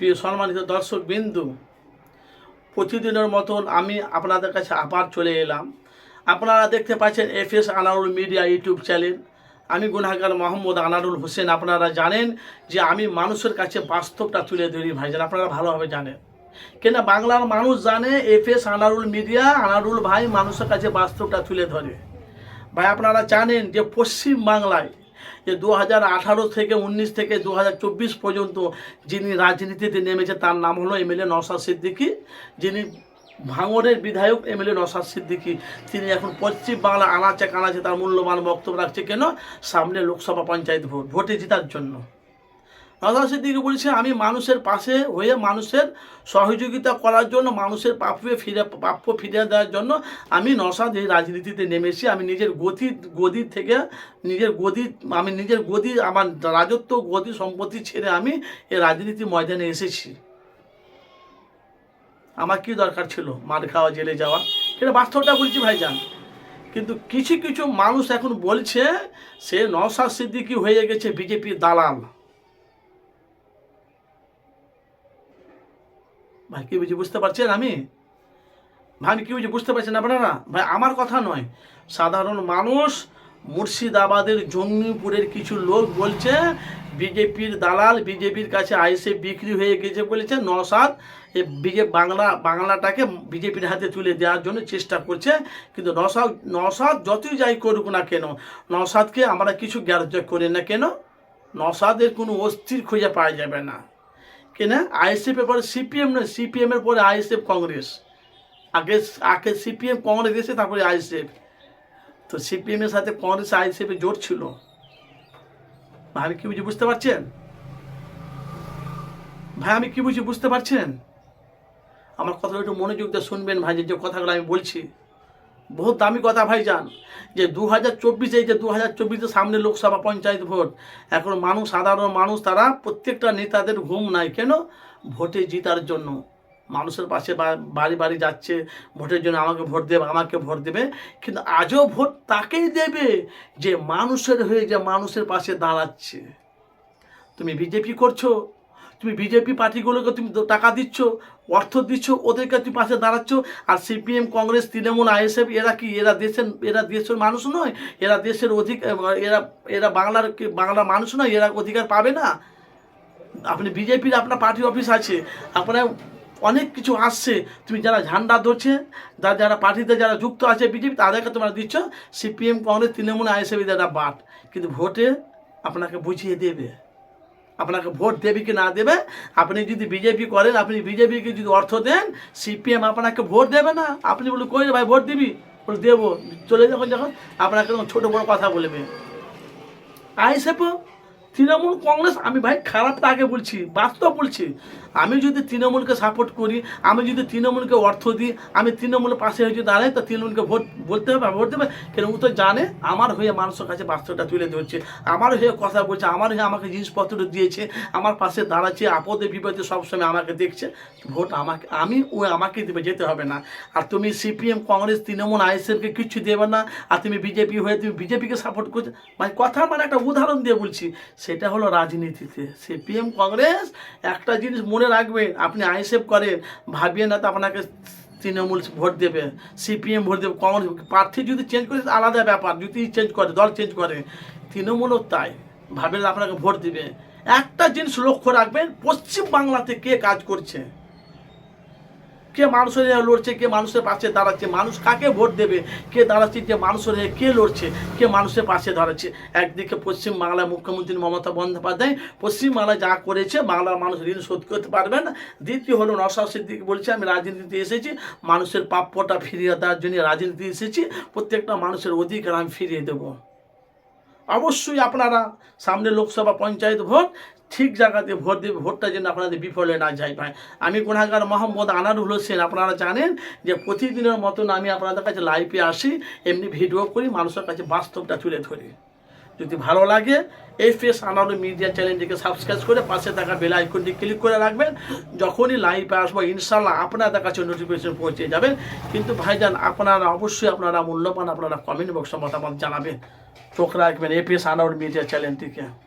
প্রিয় সম্মানিত দর্শক বিন্দু, প্রতিদিনের মতন আমি আপনাদের কাছে আবার চলে এলাম। আপনারা দেখতে পাচ্ছেন F S Anarul media YouTube channel. আমি গুনাগার মোহাম্মদ আনারুল হোসেন, আপনারা জানেন যে আমি মানুষের কাছে বাস্তবটা তুলে ধরি ভাই ভাইজান, আপনারা ভালোভাবে জানেন। কেন বাংলার মানুষ জানে F S Anarul media, Anarul ভাই মানুষের কাছে বাস্তবটা তুলে ধরে। ভাই, আপনারা জানেন যে পশ্চিম বাংলায় যে দু হাজার আঠারো থেকে উনিশ থেকে দু হাজার চব্বিশ পর্যন্ত যিনি রাজনীতিতে নেমেছে, তার নাম হলো এম এল এ নসাদ সিদ্দিকি। যিনি ভাঙড়ের বিধায়ক এম এল এ নসাদ সিদ্দিকী। তিনি এখন পশ্চিম বাংলা আনাচে কানাচে তার মূল্যবান বক্তব্য রাখছে কেন? সামনে লোকসভা পঞ্চায়েত ভোট, ভোটে জেতার জন্য। নওশাদ সিদ্দিকী বলছে, আমি মানুষের পাশে হয়ে মানুষের সহযোগিতা করার জন্য, মানুষের প্রাপ্য ফিরে প্রাপ্য ফিরিয়ে দেওয়ার জন্য আমি নসাদ এই রাজনীতিতে নেমেছি। আমি নিজের গতি, গদি থেকে, নিজের গদি, আমি নিজের গদি, আমার রাজত্ব, গদি, সম্পত্তি ছেড়ে আমি এই রাজনীতি ময়দানে এসেছি। আমার কি দরকার ছিল? মার খাওয়া, জেলে যাওয়া? এটা বাস্তবটা বলছি ভাইজান। কিন্তু কিছু কিছু মানুষ এখন বলছে, সে নওশাদ সিদ্দিকী হয়ে গেছে বিজেপির দালাল। ভাই কি বুঝি বুঝতে পারছেন আমি? ভাই আমি কি বুঝি বুঝতে পারছেন আপনারা? ভাই, আমার কথা নয়। সাধারণ মানুষ মুর্শিদাবাদের জঙ্গিপুরের কিছু লোক বলছে, বিজেপির দালাল বিজেপির কাছে আইসে বিক্রি হয়ে গেছে বলেছে নসাদ এ বিজে, বাংলা, বাংলাটাকে বিজেপির হাতে তুলে দেওয়ার জন্য চেষ্টা করছে। কিন্তু নসাদ নসাদ যতই যাই করুক না কেন নসাদকে আমরা কিছু গ্রাহ্য করি না কেন নসাদের কোনো অস্থির খুঁজে পাওয়া যাবে না। কেন আইএসএফের পরে সিপিএম নয় সিপিএমের পরে আইএসএফ কংগ্রেস। আগে আগে সিপিএম কংগ্রেস এসে তারপরে আইএসএফ তো সিপিএমের সাথে কংগ্রেস আইএসএফের জোট ছিল। ভাই, আমি কি বুঝি বুঝতে পারছেন? ভাই, আমি কি বুঝি বুঝতে পারছেন? আমার কথাগুলো একটু মনোযোগ দিয়ে শুনবেন ভাই যে কথাগুলো আমি বলছি। বহুত দামি কথা ভাই যান যে দু হাজার চব্বিশে যে দু হাজার চব্বিশে সামনে লোকসভা পঞ্চায়েত ভোট, এখন মানুষ, সাধারণ মানুষ, তারা প্রত্যেকটা নেতাদের ঘুম নাই। কেন? ভোটে জিতার জন্য। মানুষের পাশে বাড়ি বাড়ি যাচ্ছে, ভোটের জন্য আমাকে ভোট দেবে, আমাকে ভোট দেবে। কিন্তু আজও ভোট তাকেই দেবে যে মানুষের হয়ে যে মানুষের পাশে দাঁড়াচ্ছে। তুমি বিজেপি করছ তুমি বিজেপি পার্টিগুলোকে তুমি টাকা দিচ্ছ, অর্থ দিচ্ছ, ওদেরকে তুমি পাশে দাঁড়াচ্ছ, আর সিপিএম কংগ্রেস, তৃণমূল আইএসএফ এরা কি? এরা দেশের এরা দেশের মানুষ নয়? এরা দেশের অধিক এরা এরা বাংলার বাংলার মানুষ নয়? এরা অধিকার পাবে না? আপনি বিজেপির আপনার পার্টি অফিস আছে, আপনার অনেক কিছু আসছে, তুমি যারা ঝান্ডা ধরছে, যারা যারা পার্টিতে যারা যুক্ত আছে বিজেপি তাদেরকে তোমরা দিচ্ছ সিপিএম কংগ্রেস, তৃণমূল আইএসএফ যারা বাট। কিন্তু ভোটে আপনাকে বুঝিয়ে দেবে। আপনাকে ভোট দেবে কি না দেবে? আপনি যদি বিজেপি করেন, আপনি বিজেপিকে যদি অর্থ দেন, সিপিএম আপনাকে ভোট দেবে না। আপনি বলুন, কই ভাই, ভোট দিবি? বলে দেবো। চলে যখন যখন, আপনাকে ছোটো বড় কথা বলবে। আইসেপও তৃণমূল কংগ্রেস, আমি ভাই খারাপটা আগে বলছি, বাস্তব বলছি। আমি যদি তৃণমূলকে সাপোর্ট করি, আমি যদি তৃণমূলকে অর্থ দিই, আমি তৃণমূলের পাশে হয়ে যদি দাঁড়াই, তো তৃণমূলকে ভোট, বলতে হবে ভোট দেবে? কেন ও তো জানে, আমার হয়ে মানুষের কাছে বাস্তবটা তুলে ধরছে, আমার হয়ে কথা বলছে, আমার হয়ে আমাকে জিনিসপত্র দিয়েছে, আমার পাশে দাঁড়াচ্ছে, আপদে বিপদে সবসময় আমাকে দেখছে, ভোট আমাকে, আমি ও আমাকে দেবে, যেতে হবে না। আর তুমি সিপিএম, কংগ্রেস, তৃণমূল আইএসএফকে কিচ্ছু দেবে না, আর তুমি বিজেপি হয়ে তুমি বিজেপিকে সাপোর্ট করছ মানে কথা মানে একটা উদাহরণ দিয়ে বলছি সেটা হলো রাজনীতিতে। সিপিএম কংগ্রেস একটা জিনিস মনে রাখবে, আপনি আইসেফ করেন ভাবিয়ে না তো আপনাকে তৃণমূল ভোট দেবে সিপিএম ভোট দেবে, কংগ্রেস প্রার্থী যদি চেঞ্জ করে আলাদা ব্যাপার, যদি চেঞ্জ করে, দল চেঞ্জ করে। তৃণমূলও তাই ভাবেন আপনাকে ভোট দিবে। একটা জিনিস লক্ষ্য রাখবেন পশ্চিম বাংলাতে কে কাজ করছে? কে মানুষের লড়ছে, কে মানুষের পাশে দাঁড়াচ্ছে, মানুষ কাকে ভোট দেবে, কে দাঁড়াচ্ছে যে মানুষের কে লড়ছে, কে মানুষের পাশে দাঁড়াচ্ছে। একদিকে পশ্চিম বাংলার মুখ্যমন্ত্রী মমতা বন্দ্যোপাধ্যায়, পশ্চিম বাংলায় যা করেছে, বাংলার মানুষ ঋণ শোধ করতে পারবে না দ্বিতীয় হলো নশা সিদ্দিক বলছে, আমি রাজনীতিতে এসেছি, মানুষের প্রাপ্যটা ফিরিয়ে দেওয়ার জন্য রাজনীতি এসেছি, প্রত্যেকটা মানুষের অধিকার আমি ফিরিয়ে দেবো। অবশ্যই আপনারা সামনে লোকসভা পঞ্চায়েত ভোট ঠিক জায়গাতে ভোট দেবে ভোটটা যেন আপনাদের বিফলে না যায় ভাই। আমি গুণাগার মোহাম্মদ আনারুল হোসেন, আপনারা জানেন যে প্রতিদিনের মতন আমি আপনাদের কাছে লাইভে আসি, এমনি ভিডিও করি, মানুষের কাছে বাস্তবটা তুলে ধরি। যদি ভালো লাগে, এই ফেস আনারুল মিডিয়া চ্যানেলটিকে সাবস্ক্রাইব করে পাশে থাকা বেল আইকনটি ক্লিক করে রাখবেন। যখনই লাইভে আসব ইনশাল্লাহ আপনাদের কাছে নোটিফিকেশন পৌঁছে যাবেন কিন্তু ভাইজান, আপনারা অবশ্যই আপনারা মূল্যবান আপনারা কমেন্ট বক্সে মতামত জানাবেন। চোখ রাখবেন এপিএস আনারুল মিডিয়া চ্যানেলটিকে